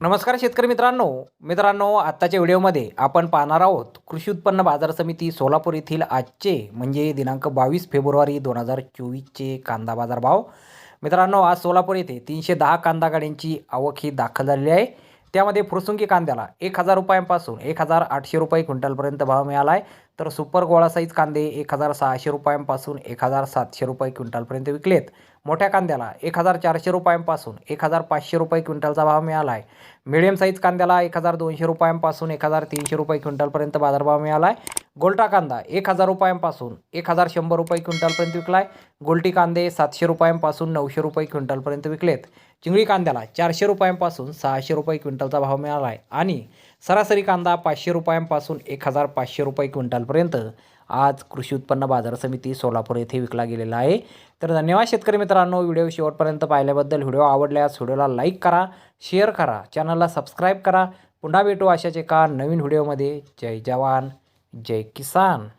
नमस्कार शेतकरी मित्रांनो. मित्रांनो आत्ताच्या व्हिडिओमध्ये आपण पाहणार आहोत कृषी उत्पन्न बाजार समिती सोलापूर येथील आजचे म्हणजे दिनांक बावीस फेब्रुवारी दोन हजार चोवीसचे कांदा बाजार भाव मित्रांनो आज सोलापूर येथे तीनशे दहा कांदा गाड्यांची आवक ही दाखल झालेली आहे. त्यामध्ये फुरसुंगी कांद्याला एक हजार रुपयांपासून एक हजार आठशे रुपये क्विंटलपर्यंत भाव मिळाला आहे तर सुपर गोळा साईज कांदे एक हजार सहाशे रुपयांपासून एक हजार सातशे रुपये क्विंटलपर्यंत विकलेत. मोठ्या कांद्याला एक हजार चारशे रुपयांपासून एक हजार पाचशे रुपये क्विंटलचा भाव मिळाला आहे मिडियम साईज कांद्याला एक हजार दोनशे रुपयांपासून एक हजार तीनशे रुपये क्विंटलपर्यंत बाजारभाव मिळाला आहे गोल्टा कांदा एक हजार रुपयांपासून एक हजार शंभर रुपये क्विंटलपर्यंत विकला आहे गोल्टी कांदे सातशे रुपयांपासून नऊशे रुपये क्विंटलपर्यंत विकलेत. चिंगळी कांद्याला चारशे रुपयांपासून सहाशे रुपये क्विंटलचा भाव मिळाला आहे आणि सरासरी कांदा पाचशे रुपयांपासून एक हजार पाचशे रुपये क्विंटलपर्यंत आज कृषी उत्पन्न बाजार समिती सोलापूर येथे विकला गेलेला आहे. तर धन्यवाद शेतकरी मित्रांनो व्हिडिओ शेवटपर्यंत पाहिल्याबद्दल. व्हिडिओ आवडल्यास व्हिडिओला लाईक करा शेअर करा चॅनलला सबस्क्राईब करा. पुन्हा भेटू अशाच एका नवीन व्हिडिओमध्ये. जय जवान. जय किसान